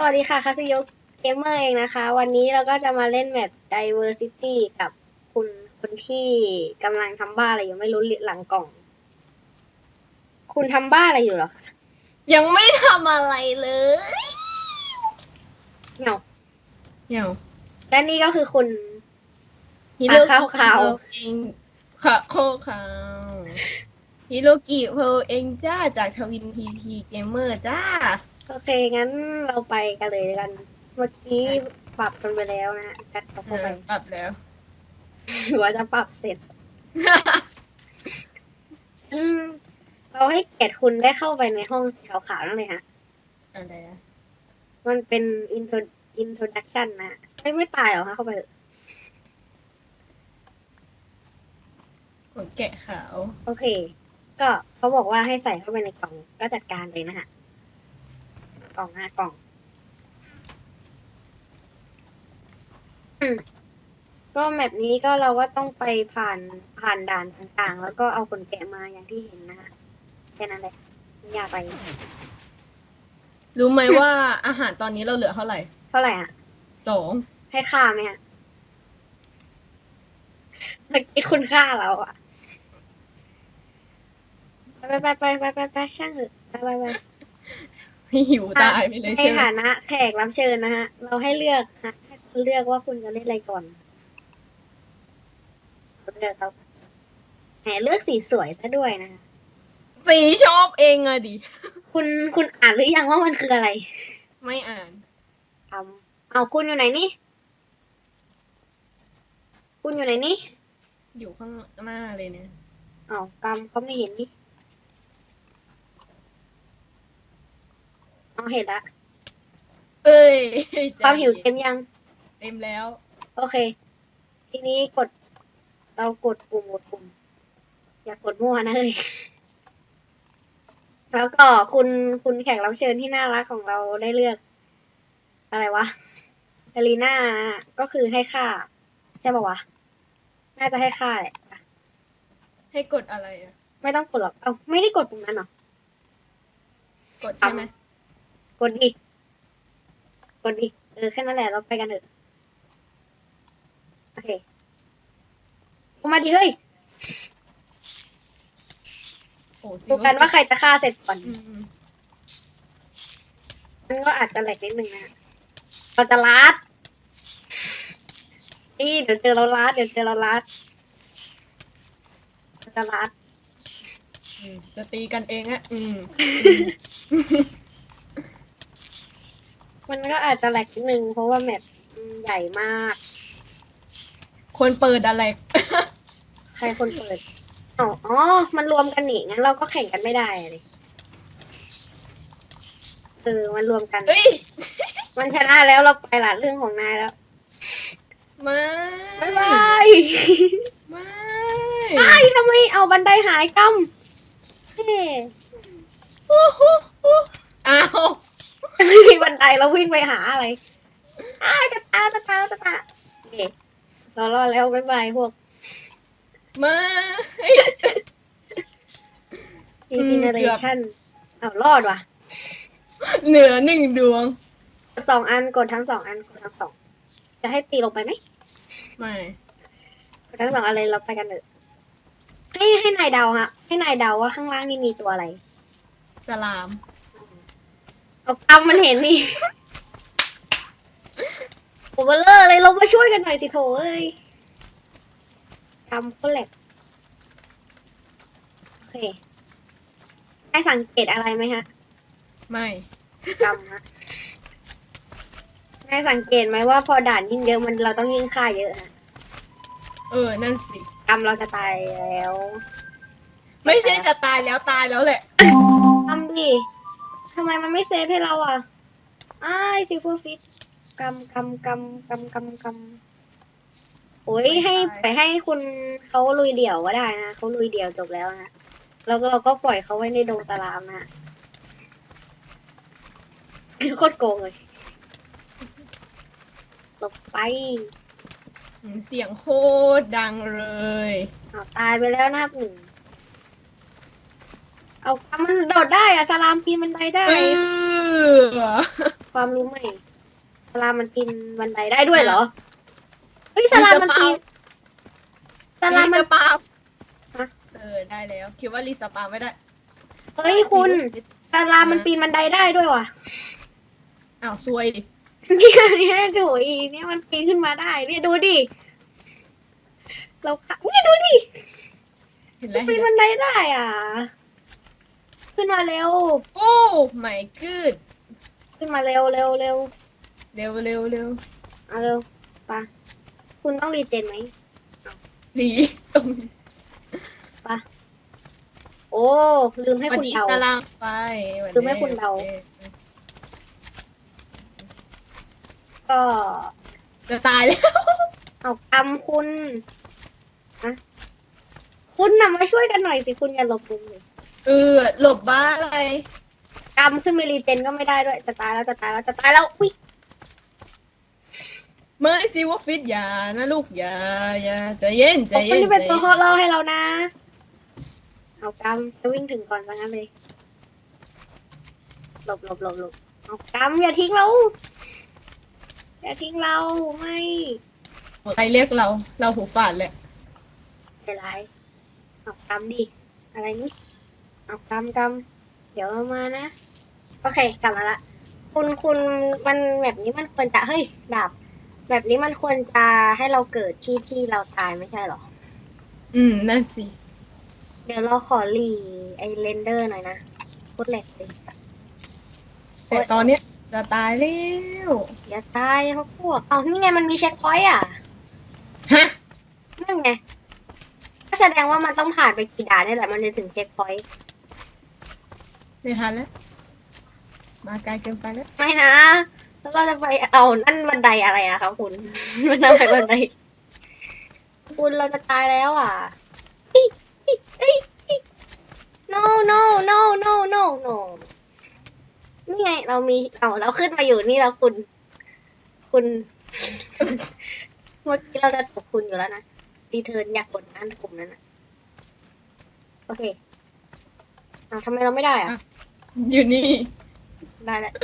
สวัสดีค่ะคาซิโยเกมเมอร์เองนะคะ วันนี้เราก็จะมาเล่นแบบ diversity กับคุณคนที่กำลังทำบ้าอะไรอยู่ไม่รู้หลังกล่อง คุณทำบ้าอะไรอยู่เหรอคะยังไม่ทำอะไรเลยเหงาเดี๋ยวและนี่ก็คือคุณ ฮิโรอะกิขาวๆเพลเองค่ะโคขาวฮิโรกิเพลเองจ้าจากทวินพีพีเกมเมอร์จ้า โอเค งั้นเราไปกันเลยกัน เมื่อกี้ปรับกันไปแล้วนะจัดเข้าไปปรับแล้ว หรือว่าจะปรับเสร็จ อืมเราให้เกียรติคุณได้เข้าไปในห้องสีขาวๆนั่นเลยฮะ อะไรอะมันเป็น intro introduction นะไม่ไม่ตายเหรอคะเข้าไปเถอะของแกะขาว โอเค ก็เขาบอกว่าให้ใส่เข้าไปในกล่องก็จัดการเลยนะฮะ กล่องหน้ากล่อง อืม ก็แมปนี้ก็เราก็ต้องไปผ่านผ่านด่านต่างๆ แล้วก็เอาขนแกะมาอย่างที่เห็นนะฮะแค่นั้นแหละไม่อยากไป รู้ไหมว่าอาหารตอนนี้เราเหลือเท่าไหร่เท่าไหร่อะ สองให้ค่าไหมฮะเมื่อกี้คุณค่าเราอะ ไปไปไปไปไปไปช่างเถอะไปไปไปให้หิวตายไปเลยในใช่ไหมฐานะแขกรับเชิญนะฮะ เราให้เลือกฮะให้คุณเลือกว่าคุณจะเล่นอะไรก่อนคุณเลือกครับแหมเลือกสีสวยซะด้วยนะฮะสีชอบเองอะดิ คุณคุณอ่านหรือยังว่ามันคืออะไรไม่อ่าน ทำเอาคุณอยู่ไหนนี่ คุณอยู่ไหนนี่อยู่ข้างหน้าเลยเนี่ย เอากำเขาไม่เห็นนี่ เอาเห็นละเอ้ยความหิวเต็มยัง เต็มแล้ว โอเค ทีนี้กด เรากดปุ่มกดปุ่ม อย่ากดมั่วนะเฮ้ยแล้วก็คุณคุณแขกรับเชิญที่น่ารักของเราได้เลือก อะไรวะเอลีน่าก็คือให้ค่า ใช่ป่าวะ น่าจะให้ค่าแหละ ให้กดอะไรอะไม่ต้องกดหรอก เอาไม่ได้กดปุ่มนั้นหรอกดใช่ไหม กดดิกดดิเออแค่นั้นแหละเราไปกันเถอะโอเคลงมาดิเฮ้ยโอ้สิดูกันว่าใครจะฆ่าเสร็จก่อนอืมมันก็อาจจะแหลกนิดนึงนะเราจะลัดนี่เดี๋ยวเจอเราลัดเดี๋ยวเจอเราลัดเราจะลัด อืมจะตีกันเองอะอืม มันก็อาจจะแหลกนิดนึงเพราะว่าแมปมันใหญ่มาก คนเปิดอะไร ใครคนเปิดอ๋ออ๋อ มันรวมกันนี่งั้นเราก็แข่งกันไม่ได้เลยเออมันรวมกันเอ้ย มันชนะแล้วเราไปละเรื่องของนายแล้วไม่ บ๊ายบายไม่ ไอ้ทำไมเอาบันไดหายกำเฮ้ฮู้ฮู้ฮู้อ้าว ไม่มีบันไดแล้ววิ่งไปหาอะไรอ้ายจะตาจะตาจะตาเอ๊ะรอรอดแล้วบ๊ายบายพวกไม่อินฟินเรชั่นอ้าวรอดว่ะ เหนือหนึ่งดวงกดสองอันกดทั้งสองอันกดทั้งสอง จะให้ตีลงไปไหมไม่กดทั้งสองอะไรเราไปกันเถอะให้ให้นายเดาฮะ ให้นายเดาว่าข้างล่างนี่มีตัวอะไร สลาม เอากำมันเห็นนี่โอเวอร์เลอร์เลยเรามาช่วยกันหน่อยสิโถเอ้ยกำก็แหลกโอเคได้สังเกตอะไรไหมฮะไม่กำฮะได้สังเกตไหมว่าพอด่านยิ่งเยอะมันเราต้องยิ่งฆ่าเยอะฮะเออ นั่นสิกำเราจะตายแล้วไม่ใช่จะตายแล้วตายแล้วแหละกำดิ ทำไมมันไม่เซฟให้เราอะอ้ายซิลเวอร์ฟิตกำกำกำกำกำกำโอ้ยให้ไปให้คุณเขาลุยเดี่ยวก็ได้นะเขาลุยเดี่ยวจบแล้วนะแล้วก็เราก็ปล่อยเขาไว้ในดงสลามนะโคตรโกงเลยหลบไป เสียงโคตรดังเลยเอาตายไปแล้วนะครับหนึ่ง เอามันโดดได้อะสลามปีนบันไดได้อืออความรู้ใหม่สลามมันปีนบันไดได้ด้วยเหรอเฮ้ยสลามมันปีนสลามมันรีสปาฮะ เออได้แล้ว คิดว่ารีสปาไม่ได้เฮ้ยคุณสลามมันปีนบันไดได้ด้วยว่ะอ้าวซวยดิเนี่ยเนี่ยโถยเนี่ยมันปีนขึ้นมาได้เนี่ยดูดิเราขะเนี่ยดูดิเห็นแล้วปีเห็นนบัแล้วนไดได้อะ ขึ้นมาเร็ว โอ้ไม่กืดขึ้นมาเร็วเร็วเร็วเร็วเร็วเร็วเอาเร็วไปะคุณต้องรีเจนไหมหลีตรงนี้โอ้ลืมให้สวัสคุณดีเดาสลามไปสวัสดีคือไม่คุณเดาก็จะตายแล้วเอากำคุณอะคุณนำมาช่วยกันหน่อยสิคุณอย่าหลบมุมเลย เออหลบบ้าอะไร กำขึ้นไปรีเจนก็ไม่ได้ด้วยจะตายแล้วจะตายแล้วจะตายแล้วอุ้ยไม่สิว่าฟิตอย่านะลูกอย่าอย่าใจเย็นใจขอบคุเย็ณนที่เป็นใจตัวย็ฮอเล่าให้เรานะ เอากำจะวิ่งถึงก่อนซะงั้นเลยหลบหลบหลบหลบเอากำอย่าทิ้งเรา อย่าทิ้งเราไม่ใครเรียกเรา เราหูฝาดแหละใจร้ายเอากำดิอะไรนี่ เอากำกำเดี๋ยวเอามานะ โอเคกลับมาละ คุณคุณมันแบบนี้มันควรจะเฮ้ยดาบแบบนี้มันควรจะให้เราเกิดที่ที่เราตายไม่ใช่เหรอ อืม นั่นสิ เดี๋ยวเราขอรีไอเรนเดอร์หน่อยนะโคตรแหลกเลยแต่ตอนเนี้ยจะตายแล้วอย่าตายเพราะพวกเอานี่ไงมันมีเช็คพอยต์อะ ฮะ นั่นไง ก็แสดงว่ามันต้องผ่านไปกี่ด่านนี่แหละมันจะถึงเช็คพอยต์ ไม่ทันแล้ว มาไกลเกินไปแล้ว ไม่นะ แล้วเราจะไปเอานั่นบันไดอะไรอะครับคุณ มันต้องไปบันได คุณเราจะตายแล้วอะเฮ้ยเฮ้ยเฮ้ยเฮ้ย no no no no no no นี่ไงเรามีเอาเราขึ้นมาอยู่นี่แล้วคุณ คุณ เมื่อกี้เราจะตกคุณอยู่แล้วนะรีเทิร์นอยากกดนั่นกลุ่มนั้นนะโอเค อาทำไมเราไม่ได้อะอยู่นี่ได้แล้ว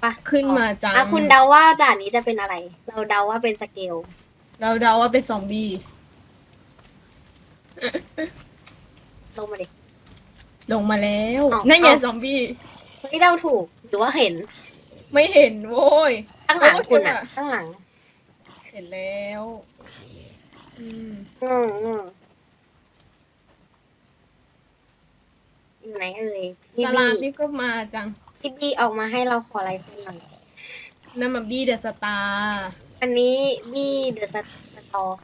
ไปขึ้นมาจังอะคุณเดาว่าด่านนี้จะเป็นอะไร เราเดาว่าเป็นสเกล เราเดาว่าเป็นซอมบี้ลงมาดิ ลงมาแล้วอ้าวนั่นไงอ้าว ซอมบี้ ไม่เดาถูก หรือว่าเห็น ไม่เห็นโว้ยข้างหลังโอ้ยคุณอะคุณอะข้างหลัง เห็นแล้ว อืม เงอเงอ อยู่ไหนเอ่ยพี่สบีลามนี่ก็มาจังพี่บีออกมาให้เราขออะไรเส้นหน่อยนั่นมันบี้เดอะสตาร์อันนี้บีเดอะสตอร์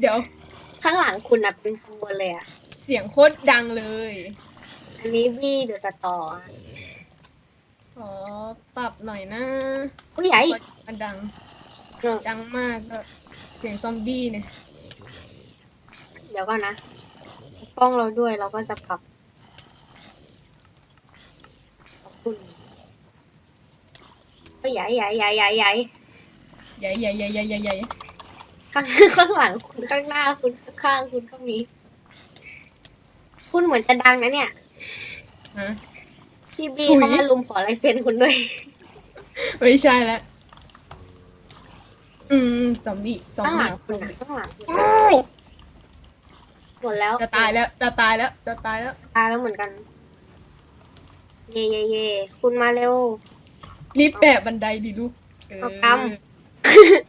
เดี๋ยวข้างหลังคุณอะเป็นขบวนเลยอะ เสียงโคตรดังเลย อันนี้บีเดอะสตอร์ขอปรับหน่อยนะผู้ใหญ่มันดังเงอดังมากก็เสียงซอมบี้เนี่ย เดี๋ยวก่อนนะ ปกป้องเราด้วยเราก็จะปรับขอบคุณผู้ใหญ่ใหญ่ใหญ่ใหญ่ใหญ่ใหญ่ใหญ่ใหญ่ใหญ่ใหญ่ใหญ่ข้างข้างหลังคุณข้างหน้าคุณข้างๆคุณก็มี คุณเหมือนจะดังนะเนี่ยฮะพี่บีอุ๊ยเขามาลุมขอลายเซ็นคุณด้วย ไม่ใช่แล้วอืมซอมบี้ซอมข้างหลับี้งคุณอะข้างหลังคุณ หมดแล้วจะตายแล้ว จะตายแล้ว จะตายแล้ว ตายแล้วเหมือนกัน เย่เย่เย่คุณมาเร็ว รีบแปะบันไดดิลูกเออเอาก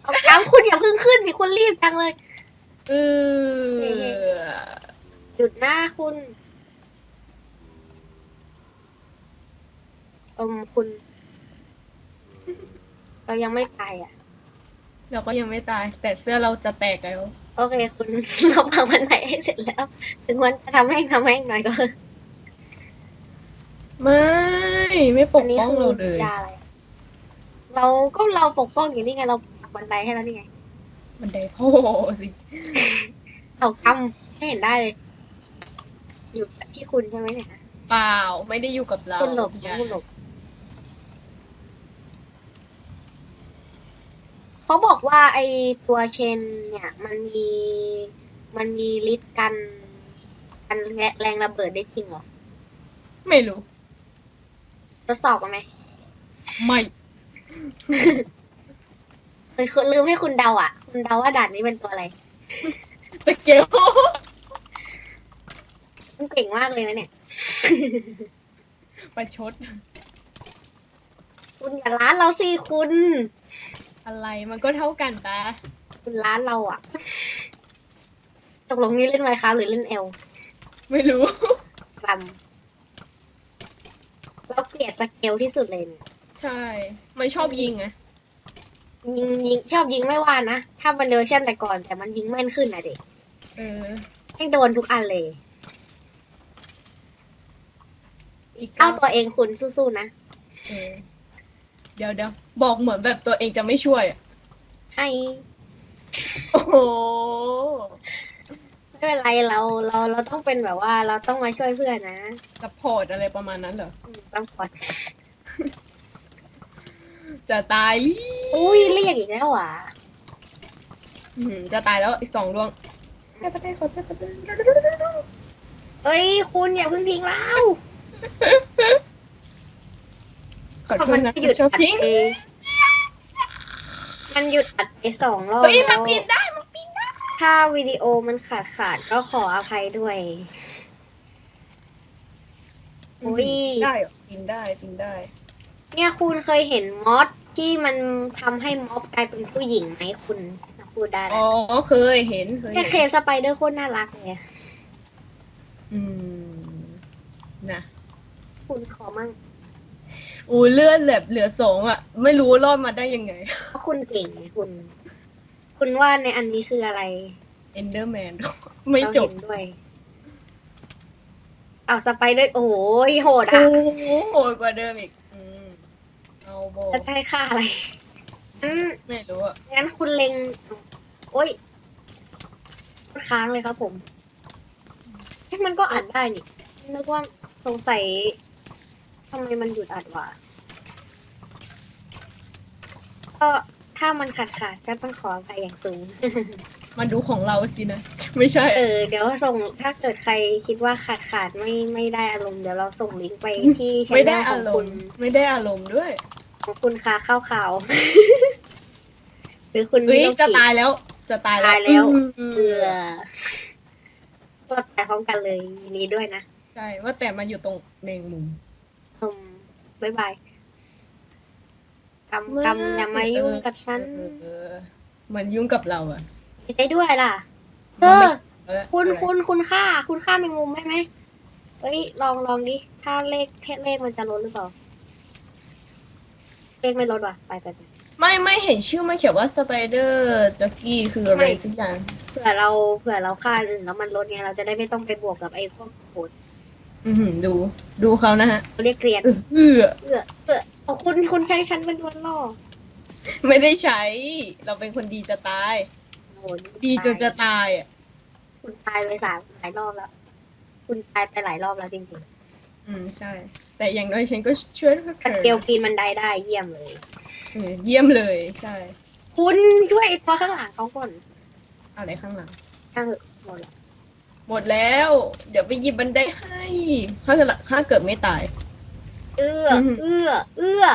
เอากำคุณอย่าเพิ่งขึ้นดิคุณรีบจังเลยเออหยุดหน้าคุณอมคุณ เรายังไม่ตายอะ เราก็ยังไม่ตาย แต่เสื้อเราจะแตกแล้ว โอเค คุณเราพังวันไหนให้เสร็จแล้ว ถึงวันจะทำให้ทำให้หน่อยก็คือไม่ ไม่ปอักนนี้ป้องคือเราเลย ยาอะไร เราก็เราปกป้องอยู่นี่ไง เราปักบันไดให้แล้วนี่ไงบันไดโอ้โหสิเอากำให้เห็นได้เลย อยู่ที่คุณใช่ไหมเนี่ย เปล่า ไม่ได้อยู่กับเราคุณหลบอย่าคุณหลบ เขาบอกว่าไอตัวเชนเนี่ยมันมีมันมีฤทธิ์กันกันแรงระเบิดได้จริงเหรอ ไม่รู้ ทดสอบกันไหมไม่เฮ้ยคือลืมให้คุณเดาอะ คุณเดาว่าด่านนี้เป็นตัวอะไร สเกลคุณเก่งมากเลยนะเนี่ย ประชด คุณอย่าล้านเราสิคุณ อะไรมันก็เท่ากันตาคุณล้านเราอะตกลงนี่เล่นไมค์ครับหรือเล่นเอลไม่รู้ กรัมเราเกลียดสเกลที่สุดเลยเนี่ยใช่ ไม่ชอบยิงไงยิงยิงชอบยิงไม่ว่านะ ถ้ามันเวอร์ชันแต่ก่อน แต่มันยิงแม่นขึ้นนะเด็กเออ ให้โดนทุกอันเลย อีกเอาเก้าตัวเองคุณสู้ๆนะ เออ เดี๋ยวเดี๋ยวบอกเหมือนแบบตัวเองจะไม่ช่วยอะให้โอ้โหไม่เป็นไรเราเราเราต้องเป็นแบบว่า เราต้องมาช่วยเพื่อนนะซัพพอร์ตอะไรประมาณนั้นเหรอ อืมต้องขอจะตายลิอุ้ยเรียกอีกแล้วอะอืมจะตายแล้วอีกสองดวงเอ้ยคุณอย่าเพิ่งทิ้งเรา ขอโทมัษนะหยุดชอบอัดทิ้งไปมันหยุดอัดไปสองรอบเฮ้ยมัแล้นวปีนได้มันปีนได้ถ้าวิดีโอมันขาดขาดๆก็ขออภัยด้วยอุ๊ยได้เหรอปีนได้ปีนได้ เนี่ยคุณเคยเห็นมอสที่มันทำให้ม็อบกลายเป็นผู้หญิงไหมคุณพูดได้อ๋แล้อวเคยเห็น เคยเนี่ยเห็นเคมสไปเดอร์โคตรน่ารักเลยอะอืม นะ คุณขอมั่ง อูเลือดแบบเหลือสองอะ ไม่รู้ว่ารอดมาได้ยังไง เพราะคุณเก่งไงคุณ คุณว่าในอันนี้คืออะไรเอนเดอร์แมน ไม่เราจบเห็นด้วยเอาสไปเดอร์โอ้โหโหดโอ้อะโหโหดกว่าเดิมอีกอืมเอาโบจะให้ค่าอะไรงั้นไม่รู้อะงั้นคุณเล็ง โอ้ยค้างเลยครับผมเอ๊ะมันก็อัดได้นี่นึกว่าสงสัยทำไมมันหยุดอัดวะก็ถ้ามันขาดขาดๆก็ต้องขออภัยอย่างสูง มาดูของเราสินะ ไม่ใช่ เออ เดี๋ยวส่งถ้าเกิดใครคิดว่าขาดขาดๆไม่ไม่ได้อารมณ์เดี๋ยวเราส่งลิงก์ไปที่ช่ไม่องได้ขออางรคุมณณ์ไม่ได้อารมณ์ด้วยของคุณคาข้าวขาวหรือคุณเฮ้ยมิโนจะกิตายแล้ว จะตายแล้วตายแล้ว อืมเอือก็ตายพร้อมกันเลยยินดีด้วยนะ ใช่ว่าแต่มาอยู่ตรงแมงมุมอืม บ๊ายบายกำกำอย่ามายุ่งกับฉันเออเหมือนยุ่งกับเราอะดีใจด้วยล่ะเอมันไม่อเออคุณอะไรคุณคุณค่า คุณค่าแมงมุมไหมไหมเอ้ยลองลองดิถ้าเลขเทเลขมันจะลดหรือเปล่าเลขไม่ลดว่ะไปไปไปไม่ไม่เห็นชื่อมันเขียนว่าสไปเดอร์จ็อกกี้คืออะไรไม่สักอย่าง เผื่อเราเผื่อเราฆ่าอื่นแล้วมันลดไงเราจะได้ไม่ต้องไปบวกกับไอ้พวกโหด อือหือดู ดูเขานะฮะเขาเรียกเกรียนเออเอื้อเออเออเอาคุณคุณใช้ฉันเป็นตัวล่อไม่ได้ใช้ เราเป็นคนดีจะตาย โอ้โหดีจนจะตายอะคุณตายไปสามหลายรอบแล้ว คุณตายไปหลายรอบแล้วจริงอืมใช่ แต่อย่างน้อยฉันก็ช่วยพวกๆเธแต่อเกลปีนบันไดได้เยี่ยมเลย เออเยี่ยมเลยใช่คุณช่วยไอ้ตัวข้างหลังเขาก่อนอะไรข้างหลัง ข้างหมดแล้ว หมดแล้ว เดี๋ยวไปหยิบบันไดให้ถ้าเกิดถ้าเกิดไม่ตาย เอื้ออืมเอื้อ เอื้อ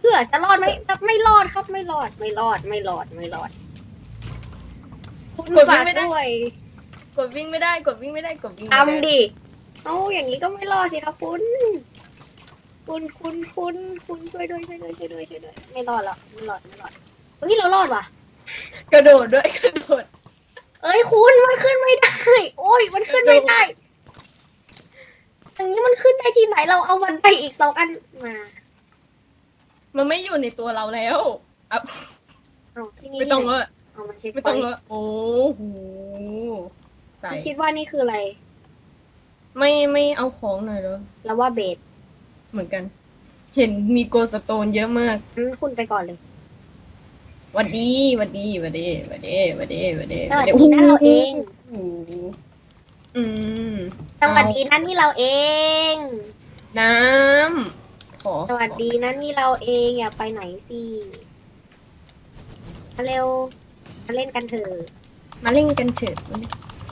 เอื้อ จะรอดไหมไม่รอดครับ ไม่รอด ไม่รอด ไม่รอด ไม่รอดคุณฝากด้วยกดวิ่งไม่ได้ กดวิ่งไม่ได้ กดวิ่งไม่ได้ทำดิเอ้าอย่างนี้ก็ไม่รอดสิครับคุณ คุณคุณคุณคุณช่วยด้วยช่วยด้วยช่วยด้วยช่วยด้วย ไม่รอดหรอกไม่รอด ไม่รอด เฮ้ย เรารอดว่ะ กระโดดด้วย กระโดด เอ้ยคุณมันขึ้นไม่ได้ โอ้ย มันขึ้นไม่ได้อย่างนี้มันขึ้นได้ที่ไหนเราเอาบันไดอีกสองอันมา มันไม่อยู่ในตัวเราแล้วอะเอาที่นี่ไม่ต้องที่ไหนละเอามาเช็คไม่ต้องพยต์ละโอ้โหใส่คุณคิดว่านี่คืออะไร ไม่ไม่เอาของหน่อยเหรอแล้วว่าเบสเหมือนกัน เห็นมีโกสโตนเยอะมากงั้นคุณไปก่อนเลยห วัดดีหวัดดีหวัดดีหวัดดีหวัดดีหวัดดีสวัสดีนะเราเองโอ้โหอืมสวัสดีนั่นนี่เราเอง น้ำขอสวัสดีนั่นนี่เราเองอย่าไปไหนสิมาเร็ว มาเล่นกันเถอะมาเล่นกันเถอะ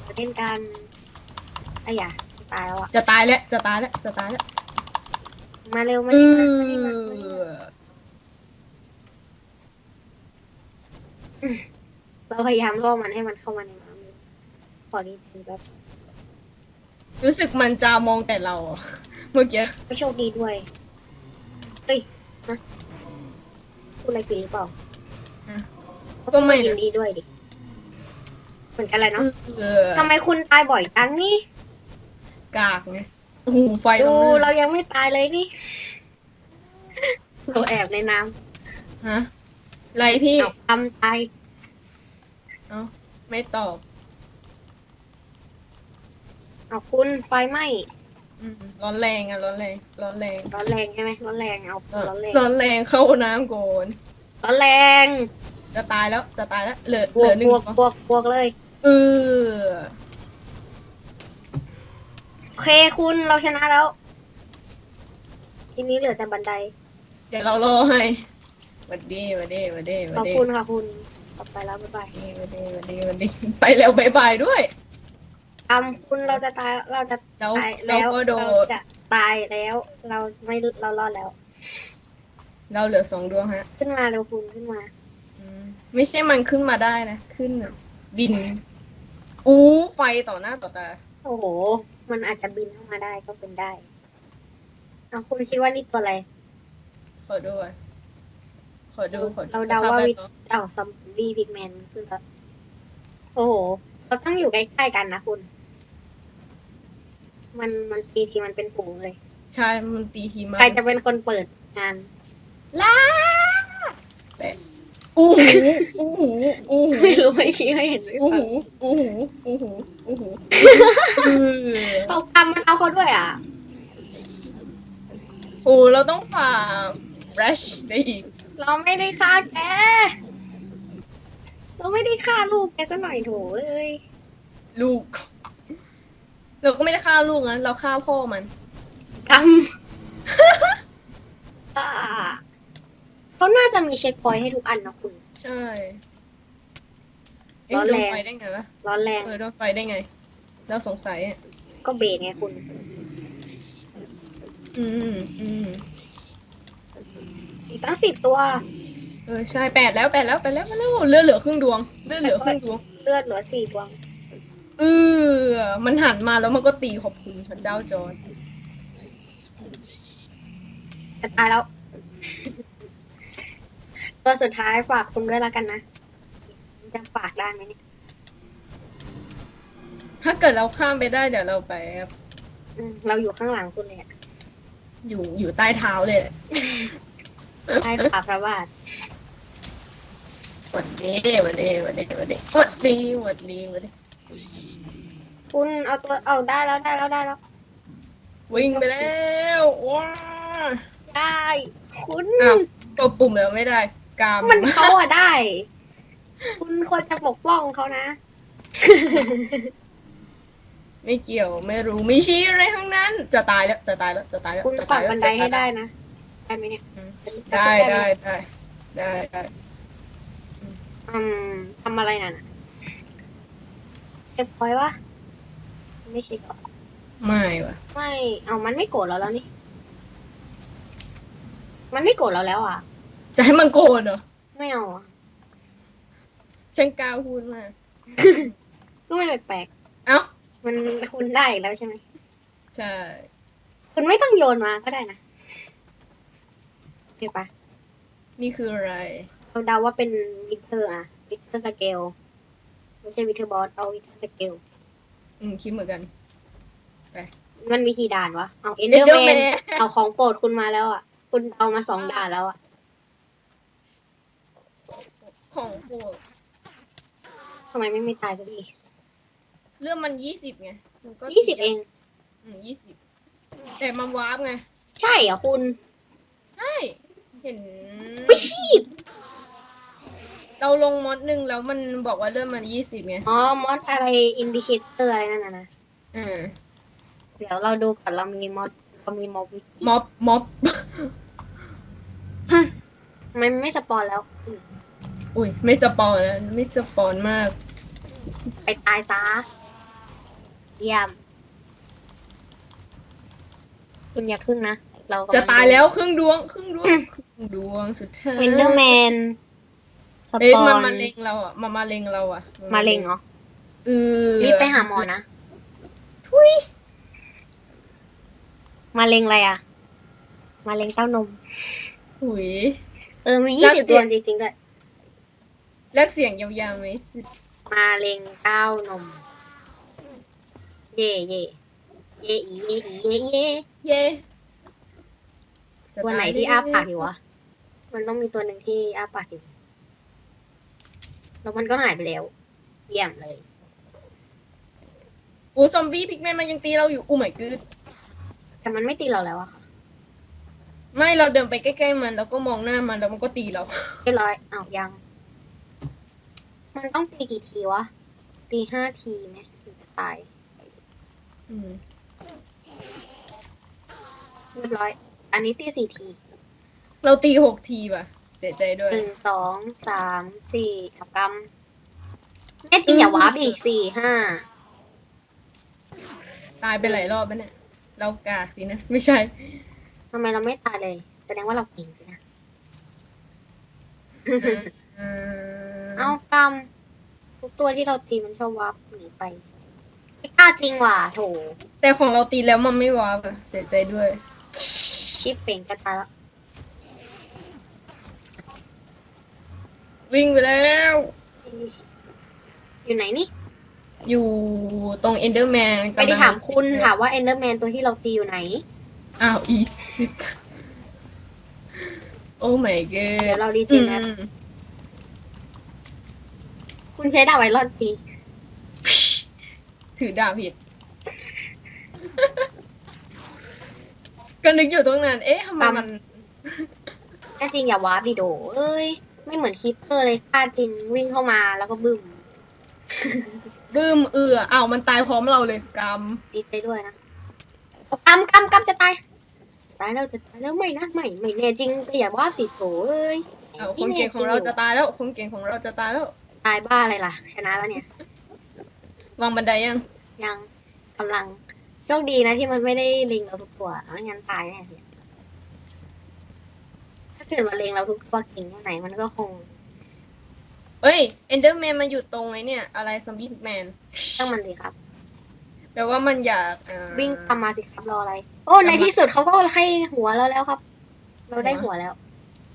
มาเล่นกันไอ้ยะตายแล้วอะจะตายแล้วจะตายแล้วจะตายแล้วมาเร็วมาเอนี่มามานี่มามานี่ อ เราพยายามล่อมันให้มันเข้ามาในน้ำอยู่ขอดีทีแบบรู้สึกมันจะมองแต่เราอะเมื่อกี้ไม่โชคดีด้วยเฮ้ยฮะพูดอะไรผิดหรือเปล่าก็ไม่ยินนะดีด้วยดิ เหมือนกันเลยเนาะเออทำไมคุณตายบ่อยจังนี่ กากไงโอ้โหไฟตรดูงนั้นเรายังไม่ตายเลยนี่ เราแอบในน้ฮะ ไรพี่ำเอาทำตายเอ้าไม่ตอบ เอาคุณไฟไหม้อืมร้อนแรงอะร้อนแรง ร้อนแรง ร้อนแรงใช่ไหมร้อนแรงเอาเออร้อนแรงร้อนแรงเข้าน้ำก่อนร้อนแรง จะตายแล้วจะตายแล้วเหลือบเหวลืกอหนึ่งบวกบวกบวกเลยเออโอเคคุณเราชนะแล้ว ทีนี้เหลือแต่บันได เดี๋ยวเรารอให้ห วัดดีหวัดดีหวัดดีหวัขดอบดีคุณค่ะคุณต่อไปแล้วบ๊ายบายหวัดดีหวัดดีหวัดดีไปแล้วบายบายด้วยทำคุณเราจะตายเราจะแล้วตายเราแล้วก็โดเราดจะตายแล้ว เราไม่เรารอดแล้ว เราเหลือสองดวงฮะขึ้นมาเร็วคุณขึ้นมาอืมไม่ใช่มันขึ้นมาได้นะ ขึ้นแบบบิน อู้ไฟต่อหน้าต่อตา โอ้โห มันอาจจะบินเข้ามาได้ก็เป็นได้เอาคุณคิดว่านี่ตัวอะไรขอดูก่อน ขอดูขอดูเราเดาว่าวิสภพแดล้อมเอ้าซอมบี้พิกแมนขึ้นแล้วโอ้โหเราต้องอยู่ใกล้ๆกันนะคุณ มันมันปีทีมันเป็นฝูงเลย ใช่ มันตีหิมะใครจะเป็นคนเปิดงานล่าแปะอู้หูอู้หูอู้หูไม่รู้ไม่ชี้ไม่เห็นไม่อู้ฟัหูงอู้หูอู้หูอู้หูเออเอากำมันเอาเขาด้วยอะโอ้เราต้องฝ่า rush ได้อีก เราไม่ได้ฆ่าแก เราไม่ได้ฆ่าลูกแกซะหน่อยโถเอ้ย ลูก เราก็ไม่ได้ฆ่าลูกนะเราฆ่าพ่อมันกำอ่าเขาน่าจะมีเช็คพอยต์ให้ทุกอันนะคุณ ใช่เอ๊ะร้อนโดแรนง ไฟได้ไงวะร้อนแรง เออโดนไฟได้ไง เราสงสัยอะก็เบรกไงคุณ อืมอืม อีกตั้งสิบตัว เออใช่แปดแล้วแปดแล้วแปดแล้วแปดแล้วเลือดเหลือครึ่งดวงเลือดเหลือครึ่งดวงเลือดเหลือสี่ดวงเออมันหันมาแล้วมันก็ตีขอบคุณพระเจ้าจอร์จจะตายแล้ว ตัวสุดท้ายฝากคุณด้วยแล้วกันนะจะฝากได้ไหมเนี่ยถ้าเกิดเราข้ามไปได้เดี๋ยวเราไปครับอืมเราอยู่ข้างหลังคุณเลยอะอยู่อยู่ใต้เท้าเลยแหละ ใต้ฝ่าพระบาทหวัดดีหวัดดีหวัดดีหวัดดีหวัดดีหวัดดีหวัดดีคุณเอาตัวเอาได้แล้วได้แล้วได้แล้ว วิ่งไปแล้วว้าได้ คุณ อ้าวกดปุ่มแล้วไม่ได้ กามมันเขาอะได้ คุณควรจะปกป้องเขานะ ไม่เกี่ยวไม่รู้ไม่ชี้อะไรทั้งนั้น จะตายแล้วจะตายแล้วจะตายแล้วคุณจะปัตากยแล้วบันไดให้จะตาได้ยนะได้ไหมเนี่ยอืมจะ ได้ขึ้นได้หมได้ได้ได้อืมทำอะไรน่ะน่ะเก็บพอยวะไม่ใช่ก่อนไม่ว่ะไม่เอามันไม่โกรธเราแล้วนี่ มันไม่โกรธเราแล้วอะ จะให้มันโกรธเหรอไม่เอาอะฉันกล้าพูดมากก็ไม่แปลกเอ้าๆมันคุณได้อีกแล้วใช่ไหมใช่ คุณไม่ต้องโยนมาก็ได้นะ โอเคปะนี่คืออะไรเราเดาว่าเป็นวิเทอร์อะวิเทอร์สเกลไม่ใช่วิเทอร์บอสเอาวิเทอร์สเกลอืมคิดเหมือนกันมันมีกี่ด่านวะเอาเอนเดอร์แมน Enderman เอาของโปรดคุณมาแล้วอะ คุณเอามาสองด่านแล้วอะ ของพวกทำไมไม่ไม่ตายสักทีเรื่องมันยี่สิบไงมันก็ยี่สิบเอง อืมยี่สิบแต่มันวาร์ปไง ใช่เหรอคุณ ใช่ เห็นไม่ชีพเราลงมอดหนึ่งแล้วมันบอกว่าเรื่องมันยี่สิบไงอ๋อมอดอะไรอินดิเคเตอร์อะไรนั่นน่ะนะอ่าเดี๋ยวเราดูก่อนเรามีมอดเรามีมอดวิม็อบม็อบ มันไม่สปอนแล้วอืมอุ้ยไม่สปอนแล้วไม่สปอนมาก ไปตายซะเยี่ยม คุณอย่าพึ่งนะ เรากำงจะตายแล้วครึ่งดวงครึ่งดวงครึ่ง ดวงสุดท้ายเวนเดอร์แมนสเอ้ยปอมันนมาเล็งเราอะมามาเล็งเราอะมาเล็งเหรอเออรีบไปหาหมอนะทุยมาเล็งอะไรอะ มาเล็งเต้านม หุย เออมีรัยี่กสิบเสีดยงวงจริงๆด้วยแลกเสียงยาวๆไหมมาเล็งเต้านม เย่เย่เย่อีเย่อีเย่เย่เย่จะตัวไหนตยที่อ้าปากอยู่วะ มันต้องมีตัวหนึ่งที่อ้าปากอยู่ แล้วมันก็หายไปแล้ว เยี่ยมเลย โอ้ซอมบี้พิกแมนมันยังตีเราอยู่ อู้หมายกึดแต่มันไม่ตีเราแล้วอะค่ะไม่เราเดินไปใกล้ๆมันแล้วก็มองหน้ามันแล้วมันก็ตีเรา เรียบร้อยอ้าวยัง มันต้องตีกี่ทีวะ ตีห้าทีไหมถึงจะตาย อืมเรียบร้อย อันนี้ตีสี่ที เราตีหกทีป่ะเสียใจด้วย หนึ่งสองสามสี่ขับกำแน่จริงอย่าวาร์ปดิสี่ห้าตายไปหลายรอบแล้วเนี่ย เรากากสินะ ไม่ใช่ ทำไมเราไม่ตายเลยแสดงว่าเราเก่งสินะอืมเอากำทุกตัวที่เราตีมันชอบวาร์ปหนีไปไม่กล้าจริงว่ะโถแต่ของเราตีแล้วมันไม่วาร์ปอะเสียใจด้วย ชิปเป่งจะตายแล้ว วิ่งไปแล้ว อยู่ไหนนี่ อยู่ตรงเอนเดอร์แมนไม่ได้ถามคุณถามว่าเอนเดอร์แมนตัวที่เราตีอยู่ไหน อ้าวอีสิโอ้ my เดี๋ยว god เราดีเจอืนะมคุณใช้ดาบไวรอนตีถือดาบผิด ก็นึกอยู่ตรงนั้น เอ๊ะทำไมมันแน่จริงอย่าวาร์ปดิโด เอ้ย ไม่เหมือนคิปเปอร์เลยฆ่าจริงวิ่งเข้ามาแล้วก็บึ้ม บึ้มเอืออ้าวมันตายพร้อมเราเลยกรรมดีใจด้วยนะเอากำกำกำจะตาย ตายแล้วจะตายแล้วไม่นะไม่ไม่แน่จริงแต่อย่าวาร์ปสิโถเอ้ยอ้าวคนเก่งของเราจะตายแล้วคนเก่งของเราจะตายแล้วตายบ้าอะไรล่ะชนะแล้วเนี่ยวางบันไดยังยังกำลังโชคดีนะที่มันไม่ได้ลิงเราทุกตัวไม่งั้นตายแน่เลยถ้า เกิดมาเลงเราทุกตัวเก่งแค่ไหนมันก็คงเอ้ยเอนเดอร์แมนมันอยู่ตรงไอ้เนี่ย อะไรซอมบี้พิกแมนต้องมันสิครับ แปลว่ามันอยากอ่าวิ่งตามมาสิครับรออะไร โอ้ในที่สุดเขาก็ให้หัวเราแล้วครับ เราได้หัวแล้ว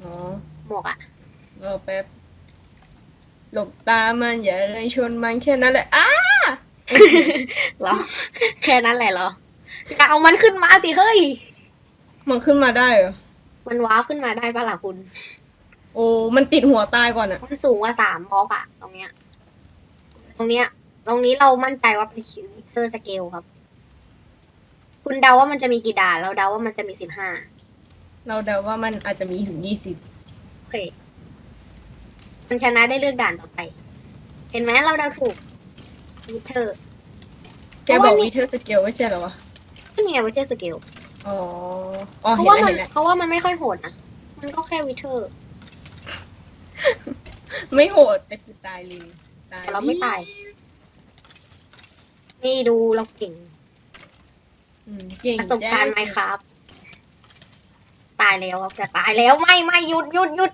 อ๋อหมวกอะรอแป๊บหลบตามันอย่าเลยชนมันแค่นั้นแหละอ้าเหรอแค่นั้นแหละเหรออย่าเอามันขึ้นมาสิเฮ้ยมันขึ้นมาได้เหรอ มันว้าวขึ้นมาได้ปะล่ะคุณ โอ้มันติดหัวตายก่อนอะมันสูงกว่าสามบล็อกอะตรงเนี้ย ตรงเนี้ย ตรงนี้เรามั่นใจว่าเป็นคิวเตอร์สเกลครับ คุณเดาว่ามันจะมีกี่ด่าน เราเดาว่ามันจะมีสิบห้า เราเดาว่ามันอาจจะมีถึงยี่สิบโอเค มันชนะได้เลือกด่านต่อไป เห็นไหมเราเดาถูกวิเทอร์แกบอกเพราะว่านี่วิเทอร์สเกลไม่ใช่เหรอวะก็เนี่ยวิเทอร์สเกล อ๋ออ๋อเพเห็ราะนว่าแล้วมันเห็นแล้วเพราะว่ามันไม่ค่อยโหดนะมันก็แค่วิเทอร์ ไม่โหดแต่คือตายเลยตายแต่เราไม่ตาย นี่ดูเราเก่งอืมเก่งประสบการณ์ไหมจ้ครับ ตายแล้วครับแต่ตายแล้วไม่ไม่หยุดหยุดหยุด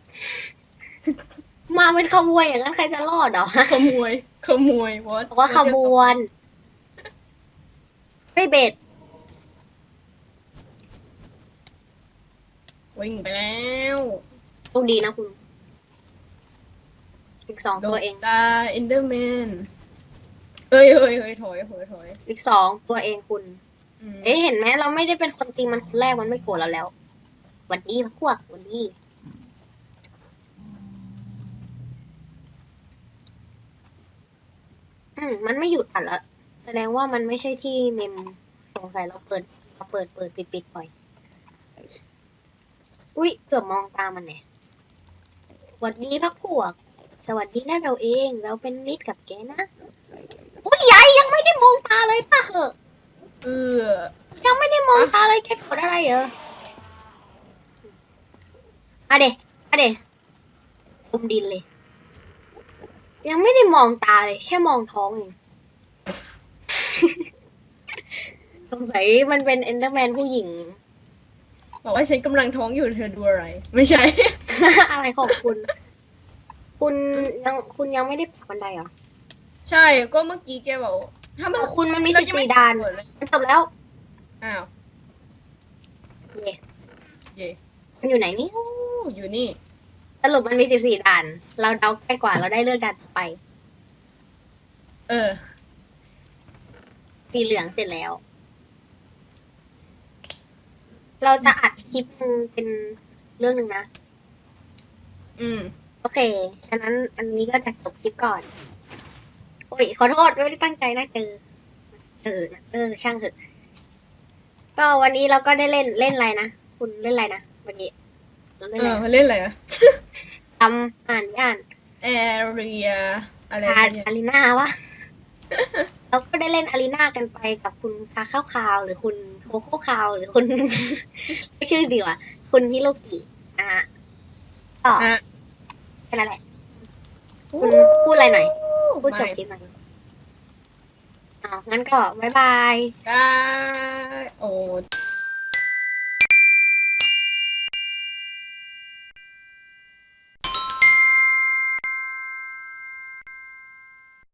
มาเป็นขบวนอย่างนั้นใครจะรอดเหรอขโมยขโมยวอบอกว่าขบวนไม่เบ็ด วิ่งไปแล้วโชคดีนะคุณอีกสองตัวเอง ตาเอนเดอร์แมนเอ้ยเฮ้ยเฮ้ยถอยถอยถอยอีกสองตัวเองคุณอืมเอ๊ะเห็นไหมเราไม่ได้เป็นคนตีมันคนแรกมันไม่โกรธเราแล้วหวันดีพวกหวันดีอืมมันไม่หยุดอะละแสดงว่ามันไม่ใช่ที่เมมสงสัยเราเปิดเราเปิดเปิดปิดปิดบ่อย อุ้ยเกือบมองตามันเนี่ยหวัดดีพักพวก สวัสดีนะเราเอง เราเป็นมิตรกับแกนะ อุ้ยยายยังไม่ได้มองตาเลยป่ะเหอะเออยังไม่ได้มองตาเลยแกกดอะไรเหรออะเดอะเดอมดินเลย ยังไม่ได้มองตาเลย แค่มองท้องเองสงสัยมันเป็นเอนเดอร์แมนผู้หญิงโบอกว่าฉันกำลังท้องอยู่เธอดูอะไร ไม่ใช่ อะไรของคุณ คุณยังคุณยังไม่ได้ปักบันไดเหรอ ใช่ก็เมื่อกี้แกบอกถ้ามันเอาคุณมันมีเรสิบยังไสี่ด่านเปิเลยมันจบแล้วอ้าวเย่เย่มันอยู่ไหนนี่โอ้อยู่นี่สรุปมันมีสิบสี่ด่าน เราเดาใกล้กว่าเราได้เลือกด่านต่อไป เออ สีเหลืองเสร็จแล้ว เราจะอัดคลิปหนึ่งเป็นเรื่องหนึ่งนะ อืม โอเคฉะนั้นอันนี้ก็จะจบคลิปก่อน โอ้ย ขอโทษไม่ได้ตั้งใจนะเจอเออเออ ช่างเถอะ ก็วันนี้เราก็ได้เล่นเล่นอะไรนะ คุณเล่นอะไรนะเมื่อกี้เราเล่นเออะไรอนะมาเล่นอะไรอะทำอ่านอ่านแอเรียอะไรอ่านเนี่ยอารีนาวะ เราก็ได้เล่นอารีนากันไปกับคุณคาข้าวคาวหรือคุณ โคโค่คาวหรือคุณไม่ชื่อดีกว่าคุณฮิโรกินะฮะก็อะแค่นั้นแหละคุณพูดอะไรหน่อยพูดจบคลิปหน่อยอ้าวงั้นก็บ๊ายบายได้โอ้